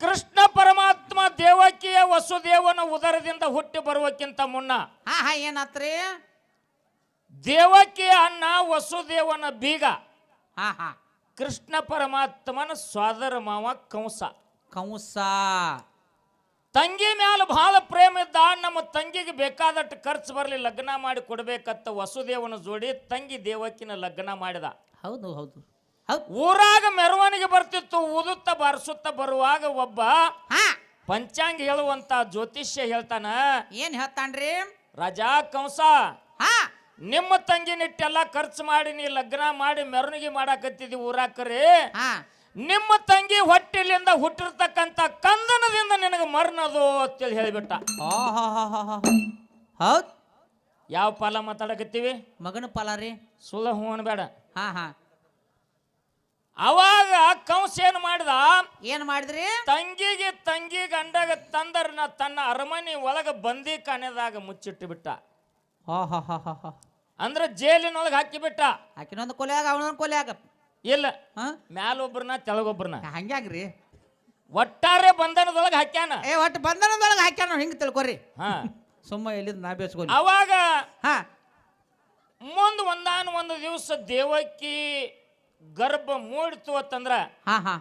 ಕೃಷ್ಣ ಪರಮಾತ್ಮ ದೇವಕಿಯ ವಸುದೇವನ ಉದರದಿಂದ ಹುಟ್ಟಿ ಬರುವಕ್ಕಿಂತ ಮುನ್ನ ಹಾ ಹಾ ಏನಾತ್ರಿ? ದೇವಕಿಯ ಅನ್ನ ವಸುದೇವನ ಬೀಗ. ಹಾ ಹಾ. ಕೃಷ್ಣ ಪರಮಾತ್ಮನ ಸ್ವಾದರ ಮಾವ ಕಂಸ. ಕಂಸ. ತಂಗಿ ಮ್ಯಾಲ ಬಹಳ ಪ್ರೇಮ ಇದ್ದ ನಮ್ಮ ತಂಗಿಗೆ ಬೇಕಾದಷ್ಟು ಖರ್ಚು ಬರಲಿ ಲಗ್ನ ಮಾಡಿ ಕೊಡ್ಬೇಕತ್ತ ವಸುದೇವನ ಜೋಡಿ ತಂಗಿ ದೇವಕಿನ ಲಗ್ನ ಮಾಡಿದ. ಹೌದು ಹೌದು. ಊರಾಗ ಮೆರವಣಿಗೆ ಬರ್ತಿತ್ತು ಊದುತ್ತ ಬಾರಿಸುತ್ತ ಬರುವಾಗ ಒಬ್ಬ ಹಾ. ಪಂಚಾಂಗ ಹೇಳುವಂತ ಜ್ಯೋತಿಷ್ಯ ಹೇಳ್ತಾನ ಏನ್ ಹೇಳ್ತಾನ್ರಿ? ರಜಾ ಕಂಸ ಹಾ. ನಿಮ್ಮ ತಂಗಿನಿಟ್ಟೆಲ್ಲ ಖರ್ಚು ಮಾಡಿ ನೀ ಲಗ್ನ ಮಾಡಿ ಮೆರವಣಿಗೆ ಊರಾಗ ರೀ ಹಾ. ನಿಮ್ಮ ತಂಗಿ ಹೊಟ್ಟಿಲಿಂದ ಹುಟ್ಟಿರ್ತಕ್ಕಂಥ ಕಂದನದಿಂದ ನಿನಗೆ ಮರ್ನದು ಅಂತೇಳಿ ಹೇಳಿಬಿಟ್ಟ. ಹೌದ್. ಯಾವ ಪಾಲ ಮಾತಾಡಕತ್ತೀವಿ? ಮಗನ ಪಾಲ ರೀ. ಸುಳ್ಳ ಹೂ ಬೇಡ. ಹಾ ಹಾ. ಅವಾಗ ಕಂಸ ಏನ್ ಮಾಡಿದ? ಏನ್ ಮಾಡಿದ್ರಿ? ತಂಗಿಗೆ ತಂಗಿ ಗಂಡಗ ತಂದರ್ನ ತನ್ನ ಅರಮನೆ ಒಳಗ ಬಂದಿ ಕಾಣದಾಗ ಮುಚ್ಚಿಟ್ಟು ಬಿಟ್ಟ ಅಂದ್ರ ಜೈಲಿನೊಳಗ ಹಾಕಿ ಬಿಟ್ಟ ಹಾಕಿನೊಂದು ಕೊಲೆಯಾಗ ಅವನೊಂದು ಕೊಲೆಯಾಗ. ಇಲ್ಲ. ಹಾ? ಮ್ಯಾಲೊಬ್ರನ್ನ ತೆಳಗೊಬ್ರನ್ನ. ಹಂಗ್ಯಾಂಗ್ರಿ? ಒಟ್ಟಾರೆ ಬಂಧನದೊಳಗೆ ಹಾಕ್ಯಾನ. ಏ ಒಟ್ಟು ಬಂಧನದೊಳಗೆ ಹಾಕ್ಯಾನ ಹಿಂಗ ತಿಳ್ಕೊರಿ. ಹಾ. ಸುಮ್ಮ ಎಲ್ಲಿದ್ ನಾ ಬೇಸ್ಕೊ ಅವಾಗ ಹಾ. ಮುಂದ್ ಒಂದಾನ ಒಂದು ದಿವಸ ದೇವಕಿ ಗರ್ಭ ಮೂಡಿತು ಅಂತಂದ್ರ ಹಾ ಹಾ.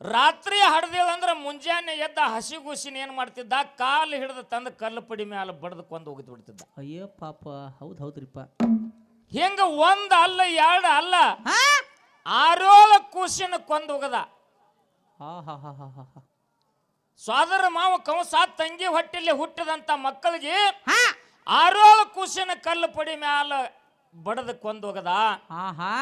ರಾತ್ರಿ ಹಡ್ದಿಲ್ಲ ಅಂದ್ರ ಮುಂಜಾನೆ ಎದ್ದ ಹಸಿಗುಸಿನ ಏನ್ ಮಾಡ್ತಿದ್ದ? ಕಾಲು ಹಿಡಿದು ತಂದ ಕಲ್ಲು ಪಡಿ ಮ್ಯಾಲ ಬಡ್ದು ಕೊಂದು ಹೋಗಿದ್ ಬಿಡ್ತಿದ್ದ. ಅಯ್ಯೋ ಪಾಪ ಹೌದ್ ಹೌದ್ರಿಪ್ಪ. ಹಿಂಗ ಒಂದ್ ಅಲ್ಲ ಎರಡು ಅಲ್ಲ ಹಾ? ಆರೋಳ ಕೂಸಿನ ಕೊಂದು ಹೋಗದ. ಹಾ ಹಾ ಹಾ ಹಾ ಹಾ ಹಾ. ಸೋದರ ಮಾವ ಕಂಸ ತಂಗಿ ಹೊಟ್ಟೆಲಿ ಹುಟ್ಟಿದಂತ ಮಕ್ಕಳಿಗೆ ಹಾ? ಆರೋಳ ಕೂಸಿನ ಕಲ್ಲು ಪಡಿ ಮ್ಯಾಲ ಬಡದ ಕೊಂದು ಹೋಗದ. ಹಾ ಹಾ.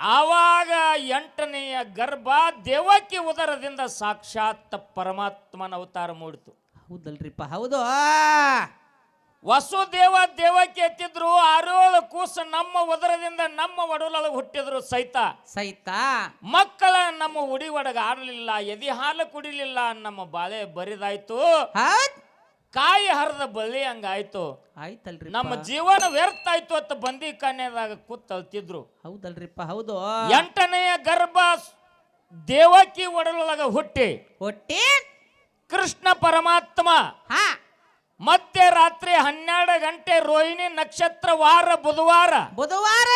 ಆವಾಗ ಎಂಟನೆಯ ಗರ್ಭ ದೇವಕಿ ಉದರದಿಂದ ಸಾಕ್ಷಾತ್ ಪರಮಾತ್ಮನ ಅವತಾರ ಮೂಡಿತು. ಹೌದಲ್ರಿಪ್ಪ ಹೌದು. ವಸುದೇವ ದೇವಕ್ಕೆ ಎತ್ತಿದ್ರು ಆರೋಳ ಕೂಸು ನಮ್ಮ ಉದರದಿಂದ ನಮ್ಮ ಒಡಲೊಳಗೆ ಹುಟ್ಟಿದ್ರು ಸಹಿತ ಸಹಿತ ಮಕ್ಕಳ ನಮ್ಮ ಉಡಿ ಒಡಗ ಆಡಲಿಲ್ಲ ಎದಿ ಹಾಲು ಕುಡಿಲಿಲ್ಲ ನಮ್ಮ ಬಾಳೆ ಬರಿದಾಯ್ತು. ಹಂಗ ಆಯ್ತು ಹಂಗಾಯ್ತು. ಆಯ್ತಲ್ರಿ ನಮ್ಮ ಜೀವನ ವ್ಯರ್ಥ ಆಯ್ತು ಅಂತ ಬಂದಿ ಕನ್ಯದಾಗ ಕೂತ್ ಅಳ್ತಿದ್ರು ಹೌದಲ್ರಿಪ್ಪ ಹೌದು. ಎಂಟನೆಯ ಗರ್ಭ ದೇವಕಿ ಒಡಲೊಳಗ ಹುಟ್ಟಿ. ಹುಟ್ಟಿ. ಕೃಷ್ಣ ಪರಮಾತ್ಮ. ಮತ್ತೆ ರಾತ್ರಿ ಹನ್ನೆರಡು ಗಂಟೆ ರೋಹಿಣಿ ನಕ್ಷತ್ರ ವಾರ ಬುಧವಾರ. ಬುಧವಾರ.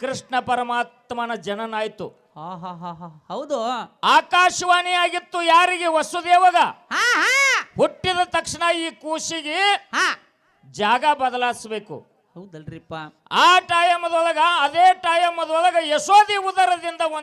ಕೃಷ್ಣ ಪರಮಾತ್ಮನ ಜನನ ಆಯ್ತು ಹೌದು. ಆಕಾಶವಾಣಿ ಆಗಿತ್ತು ಯಾರಿಗೆ? ವಸುದೇವಗ. ಹಾ ಹಾ. ಹುಟ್ಟಿದ ತಕ್ಷಣ ಈ ಕೂಸಿಗೆ ಹಾ. ಜಾಗ ಬದಲಾಯಿಸಬೇಕು. ಹೌದಲ್ರಿಪ್ಪ. ಆ ಟೈಮದೊಳಗ ಅದೇ ಟೈಮದೊಳಗ ಯಶೋದಿ ಉದರದಿಂದ